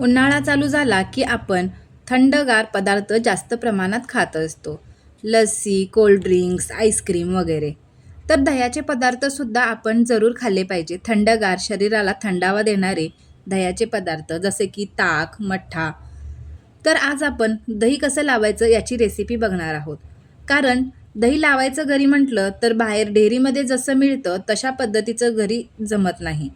उन्हाळा चालू झाला की आपण थंडगार पदार्थ जास्त प्रमाणात खात असतो. लस्सी कोल्ड्रिंक्स आईस्क्रीम वगैरे. तर दह्याचे पदार्थसुद्धा आपण जरूर खाल्ले पाहिजे. थंडगार शरीराला थंडावा देणारे दह्याचे पदार्थ जसे की ताक मठ्ठा. तर आज आपण दही कसं लावायचं याची रेसिपी बघणार आहोत. कारण दही लावायचं घरी म्हटलं तर बाहेर डेअरीमध्ये जसं मिळतं तशा पद्धतीचं घरी जमत नाही.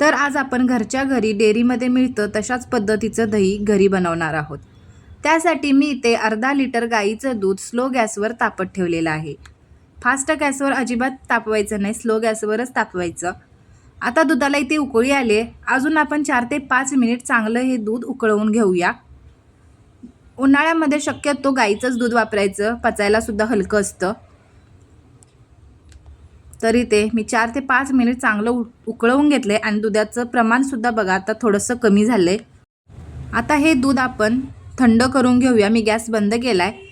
तर आज आपण घरच्या घरी डेअरीमध्ये मिळतं तशाच पद्धतीचं दही घरी बनवणार आहोत. त्यासाठी मी इथे अर्धा लिटर गाईचं दूध स्लो गॅसवर तापत ठेवलेलं आहे. फास्ट गॅसवर अजिबात तापवायचं नाही स्लो गॅसवरच तापवायचं. आता दुधाला इथे उकळी आले अजून आपण चार ते पाच मिनिट चांगलं हे दूध उकळवून घेऊया. उन्हाळ्यामध्ये शक्यतो गाईचंच दूध वापरायचं पचायलासुद्धा हलकं असतं. तरी ते मी चार ते पाच मिनिट चांगलं उ उकळवून घेतले आणि दुधाचं प्रमाणसुद्धा बघा आता थोडंसं कमी झालं आहे आता हे दूध आपण थंड करून घेऊया मी गॅस बंद केला आहे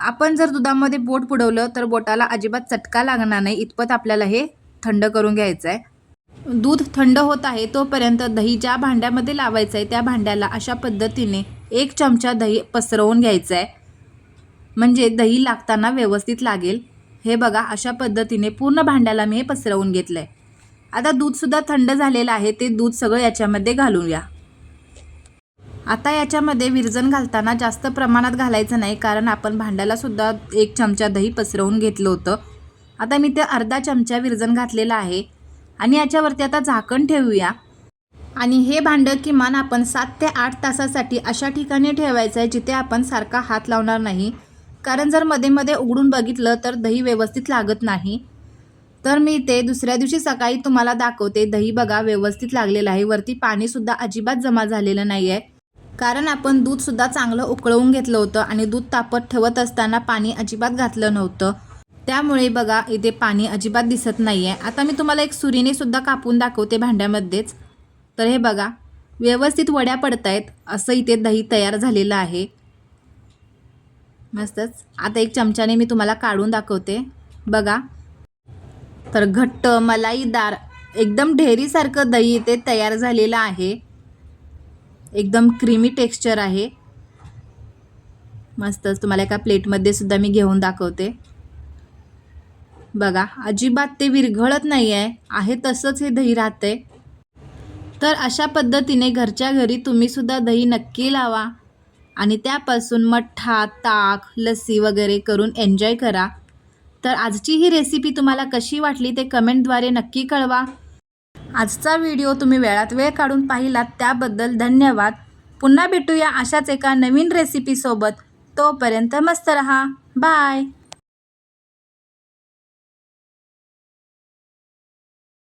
आपण जर दुधामध्ये बोट बुडवलं तर बोटाला अजिबात चटका लागणार नाही इतपत आपल्याला हे थंड करून घ्यायचं आहे दूध थंड होत आहे तोपर्यंत दही ज्या भांड्यामध्ये लावायचं आहे त्या भांड्याला अशा पद्धतीने एक चमचा दही पसरवून घ्यायचं आहे म्हणजे दही लागताना व्यवस्थित लागेल. हे बघा अशा पद्धतीने पूर्ण भांड्याला मी हे पसरवून घेतलं आहे आता दूधसुद्धा थंड झालेलं आहे ते दूध सगळं याच्यामध्ये घालूया आता याच्यामध्ये विरजण घालताना जास्त प्रमाणात घालायचं नाही कारण आपण भांड्यालासुद्धा एक चमचा दही पसरवून घेतलं होतं. आता मी ते अर्धा चमचा विरजण घातलेला आहे. आणि याच्यावरती आता झाकण ठेवूया. आणि हे भांडं किमान आपण सात ते आठ तासासाठी अशा ठिकाणी ठेवायचं आहे जिथे आपण सारखा हात लावणार नाही. कारण जर मध्ये मध्ये उघडून बघितलं तर दही व्यवस्थित लागत नाही. तर मी ते दुसऱ्या दिवशी सकाळी तुम्हाला दाखवते दही बघा व्यवस्थित लागलेलं आहे. वरती पाणीसुद्धा अजिबात जमा झालेलं नाही आहे कारण आपण दूधसुद्धा चांगलं उकळवून घेतलं होतं आणि दूध तापत ठेवत असताना पाणी अजिबात घातलं नव्हतं. त्यामुळे बघा इथे पाणी अजिबात दिसत नाही आहे आता मी तुम्हाला एक सुरीने सुद्धा कापून दाखवते भांड्यामध्येच. तर हे बघा व्यवस्थित वड्या पडत आहेत असं इथे दही तयार झालेलं आहे. मस्तच. आता एक चमच्याने मी तुम्हाला काढून दाखवते. बघा. तर घट्ट मलाईदार एकदम ढेरीसारखं दही इथे तयार झालेलं आहे. एकदम क्रीमी टेक्स्चर आहे. मस्तच. तुम्हाला एका प्लेटमध्ये सुद्धा मी घेऊन दाखवते. बघा. अजिबात ते विरघळत नाही आहे आहे तसंच हे दही राहतंय. तर अशा पद्धतीने घरच्या घरी तुम्हीसुद्धा दही नक्की लावा. आणि त्यापासून मठ्ठा ताक लस्सी वगैरे करून एन्जॉय करा. तर आजची ही रेसिपी तुम्हाला कशी वाटली ते कमेंटद्वारे नक्की कळवा. आजचा व्हिडिओ तुम्ही वेळात वेळ काढून पाहिलात त्याबद्दल धन्यवाद. पुन्हा भेटूया अशाच एका नवीन रेसिपीसोबत तोपर्यंत मस्त रहा. बाय